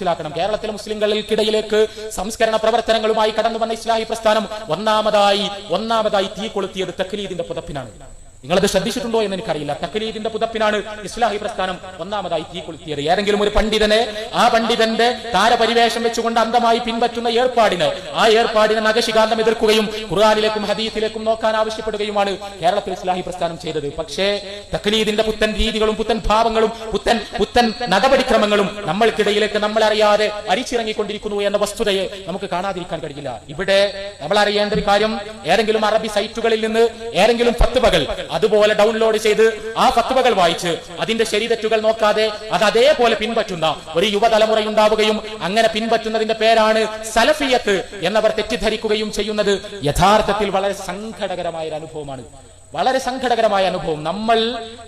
മനസ്സിലാക്കണം. കേരളത്തിലെ മുസ്ലിങ്ങൾക്കിടയിലേക്ക് സംസ്കരണ പ്രവർത്തനങ്ങളുമായി കടന്നു വന്ന ഇസ്ലാഹി പ്രസ്ഥാനം ഒന്നാമതായി ഒന്നാമതായി തീ കൊളുത്തിയത് തക്ലീദിന്റെ പുതപ്പിനാണ്. നിങ്ങളത് ശ്രദ്ധിച്ചിട്ടുണ്ടോ എന്ന് എനിക്കറിയില്ല. തക്ലീദിന്റെ പുതപ്പിനാണ് ഇസ്ലാഹി പ്രസ്ഥാനം ഒന്നാമതായി തീ കൊളുത്തിയത്. ഏതെങ്കിലും ഒരു പണ്ഡിതനെ ആ പണ്ഡിതന്റെ താരപരിവേഷം വെച്ചുകൊണ്ട് അന്തമായി പിൻപറ്റുന്ന ഏർപ്പാടിന് ആ ഏർപ്പാടിനെ നഗശികാന്തം എതിർക്കുകയും ഖുർആാനിലേക്കും ഹദീസിലേക്കും നോക്കാൻ ആവശ്യപ്പെടുകയുമാണ് കേരളത്തിൽ ഇസ്ലാഹി പ്രസ്ഥാനം ചെയ്തത്. പക്ഷേ തക്ലീദിന്റെ പുത്തൻ രീതികളും പുത്തൻ ഭാവങ്ങളും പുത്തൻ പുത്തൻ നടപടിക്രമങ്ങളും നമ്മൾക്കിടയിലേക്ക് നമ്മളറിയാതെ അരിച്ചിറങ്ങിക്കൊണ്ടിരിക്കുന്നു എന്ന വസ്തുതയെ നമുക്ക് കാണാതിരിക്കാൻ കഴിയില്ല. ഇവിടെ നമ്മൾ അറിയേണ്ട ഒരു കാര്യം ഏതെങ്കിലും അറബി സൈറ്റുകളിൽ നിന്ന് ഏതെങ്കിലും ഫത്തുവകൾ അതുപോലെ ഡൗൺലോഡ് ചെയ്ത് ആ ഫത്തുവകൾ വായിച്ച് അതിന്റെ ശരീരത്തുകൾ നോക്കാതെ അത് അതേപോലെ പിൻപറ്റുന്ന ഒരു യുവതലമുറയുണ്ടാവുകയും അങ്ങനെ പിൻപറ്റുന്നതിന്റെ പേരാണ് സലഫിയത്ത് എന്നവർ തെറ്റിദ്ധരിക്കുകയും ചെയ്യുന്നത്. യഥാർത്ഥത്തിൽ വളരെ സങ്കടകരമായ ഒരു അനുഭവമാണ് വളരെ സങ്കടകരമായ അനുഭവം. നമ്മൾ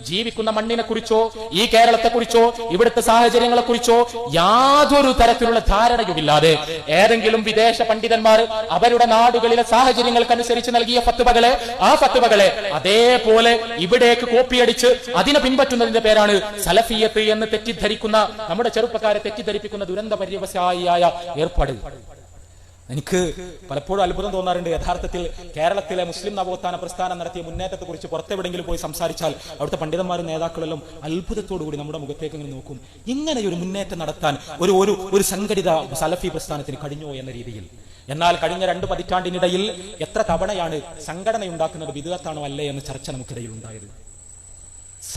ജീവിക്കുന്ന മണ്ണിനെ കുറിച്ചോ ഈ കേരളത്തെ കുറിച്ചോ ഇവിടുത്തെ സാഹചര്യങ്ങളെ കുറിച്ചോ യാതൊരു തരത്തിലുള്ള ധാരണയുമില്ലാതെ ഏതെങ്കിലും വിദേശ പണ്ഡിതന്മാർ അവരുടെ നാടുകളിലെ സാഹചര്യങ്ങൾക്കനുസരിച്ച് നൽകിയ ഫത്തുവകളെ ആ ഫത്തുവകളെ അതേപോലെ ഇവിടേക്ക് കോപ്പിയടിച്ച് അതിനെ പിൻപറ്റുന്നതിന്റെ പേരാണ് സലഫിയത്ത് എന്ന് തെറ്റിദ്ധരിക്കുന്ന നമ്മുടെ ചെറുപ്പക്കാരെ തെറ്റിദ്ധരിപ്പിക്കുന്ന ദുരന്ത പര്യവസായിയായ ഏർപ്പാട്. എനിക്ക് പലപ്പോഴും അത്ഭുതം തോന്നാറുണ്ട്. യഥാർത്ഥത്തിൽ കേരളത്തിലെ മുസ്ലിം നവോത്ഥാന പ്രസ്ഥാനം നടത്തിയ മുന്നേറ്റത്തെ കുറിച്ച് പുറത്തെവിടെങ്കിലും പോയി സംസാരിച്ചാൽ അവിടുത്തെ പണ്ഡിതന്മാരും നേതാക്കളെല്ലാം കൂടി നമ്മുടെ മുഖത്തേക്ക് ഇങ്ങനെ നോക്കും. ഇങ്ങനെ ഒരു മുന്നേറ്റം നടത്താൻ ഒരു ഒരു ഒരു സംഘടിത സലഫി പ്രസ്ഥാനത്തിന് കഴിഞ്ഞോ എന്ന രീതിയിൽ. എന്നാൽ കഴിഞ്ഞ രണ്ട് പതിറ്റാണ്ടിനിടയിൽ എത്ര തവണയാണ് സംഘടനയുണ്ടാക്കുന്നത് വിധേയത്താണോ അല്ലേ എന്ന ചർച്ച നമുക്കിടയിൽ ഉണ്ടായത്.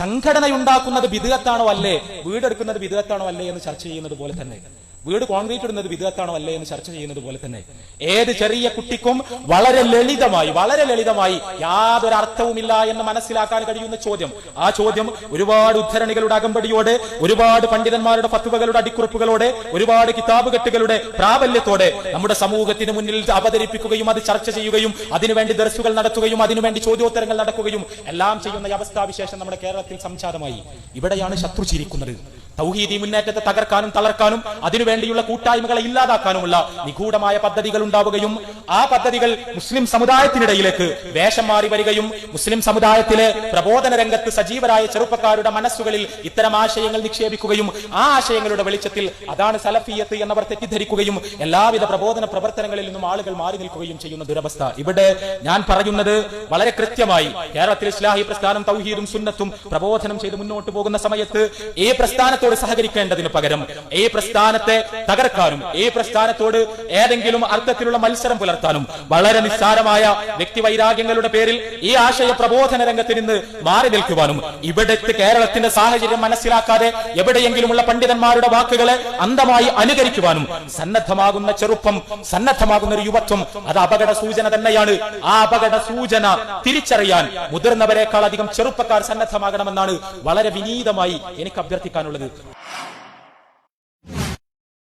സംഘടനയുണ്ടാക്കുന്നത് വിധേയത്താണോ അല്ലേ? വീടെടുക്കുന്നത് വിധേയത്താണോ അല്ലേ എന്ന് ചർച്ച ചെയ്യുന്നത് പോലെ തന്നെ. വീട് കോൺക്രീറ്റ് ഇടുന്നത് വിദഗ്ധാണോ അല്ലേ എന്ന് ചർച്ച ചെയ്യുന്നത് പോലെ തന്നെ. ഏത് ചെറിയ കുട്ടിക്കും വളരെ ലളിതമായി വളരെ ലളിതമായി യാതൊരു അർത്ഥവുമില്ല എന്ന് മനസ്സിലാക്കാൻ കഴിയുന്ന ചോദ്യം. ആ ചോദ്യം ഒരുപാട് ഉദ്ധരണികളുടെ അകമ്പടിയോടെ ഒരുപാട് പണ്ഡിതന്മാരുടെ ഫത്തുവകളുടെ അടിക്കുറിപ്പുകളോടെ ഒരുപാട് കിതാബ് കെട്ടുകളുടെ പ്രാബല്യത്തോടെ നമ്മുടെ സമൂഹത്തിന് മുന്നിൽ അവതരിപ്പിക്കുകയും അത് ചർച്ച ചെയ്യുകയും അതിനുവേണ്ടി ദർസുകൾ നടത്തുകയും അതിനുവേണ്ടി ചോദ്യോത്തരങ്ങൾ നടക്കുകയും എല്ലാം ചെയ്യുന്ന അവസ്ഥാവിശേഷം നമ്മുടെ കേരളത്തിൽ സംജാതമായി. ഇവിടെയാണ് ശത്രു ചിരിക്കുന്നത്. തൗഹീദി മുന്നേറ്റത്തെ തകർക്കാനും തളർക്കാനും അതിനുവേണ്ടിയുള്ള കൂട്ടായ്മകളെ ഇല്ലാതാക്കാനുമുള്ള നിഗൂഢമായ പദ്ധതികൾ ഉണ്ടാവുകയും ആ പദ്ധതികൾ മുസ്ലിം സമുദായത്തിനിടയിലേക്ക് വേഷം മാറി വരികയും മുസ്ലിം സമുദായത്തിലെ പ്രബോധന രംഗത്ത് സജീവരായ ചെറുപ്പക്കാരുടെ മനസ്സുകളിൽ ഇത്തരം ആശയങ്ങൾ നിക്ഷേപിക്കുകയും ആ ആശയങ്ങളുടെ വെളിച്ചത്തിൽ അതാണ് സലഫിയത്ത് എന്നവർ തെറ്റിദ്ധരിക്കുകയും എല്ലാവിധ പ്രബോധന പ്രവർത്തനങ്ങളിൽ നിന്നും ആളുകൾ മാറി നിൽക്കുകയും ചെയ്യുന്ന ദുരവസ്ഥ. ഇവിടെ ഞാൻ പറയുന്നത് വളരെ കൃത്യമായി കേരളത്തിൽ ഇസ്ലാഹി പ്രസ്ഥാനം തൗഹീദും സുന്നത്തും പ്രബോധനം ചെയ്ത് മുന്നോട്ട് പോകുന്ന സമയത്ത് ഈ പ്രസ്ഥാനത്തോട് സഹകരിക്കേണ്ടതിന് പകരം ഈ പ്രസ്ഥാനത്തെ തകർക്കാനും ഈ പ്രസ്ഥാനത്തോട് ഏതെങ്കിലും അർത്ഥത്തിലുള്ള മത്സരം പുലർത്താനും വളരെ നിസ്സാരമായ വ്യക്തിവൈരാഗ്യങ്ങളുടെ പേരിൽ ഈ ആശയ പ്രബോധന രംഗത്ത് നിന്ന് മാറി നിൽക്കുവാനും ഇവിടുത്തെ കേരളത്തിന്റെ സാഹചര്യം മനസ്സിലാക്കാതെ എവിടെയെങ്കിലുമുള്ള പണ്ഡിതന്മാരുടെ വാക്കുകളെ അന്ധമായി അനുകരിക്കുവാനും സന്നദ്ധമാകുന്ന ചെറുപ്പം സന്നദ്ധമാകുന്ന ഒരു യുവത്വം അത് അപകട സൂചന തന്നെയാണ്. ആ അപകട സൂചന തിരിച്ചറിയാൻ മുതിർന്നവരെക്കാൾ അധികം ചെറുപ്പക്കാർ സന്നദ്ധമാകണമെന്നാണ് വളരെ വിനീതമായി എനിക്ക് അഭ്യർത്ഥിക്കാനുള്ളത്.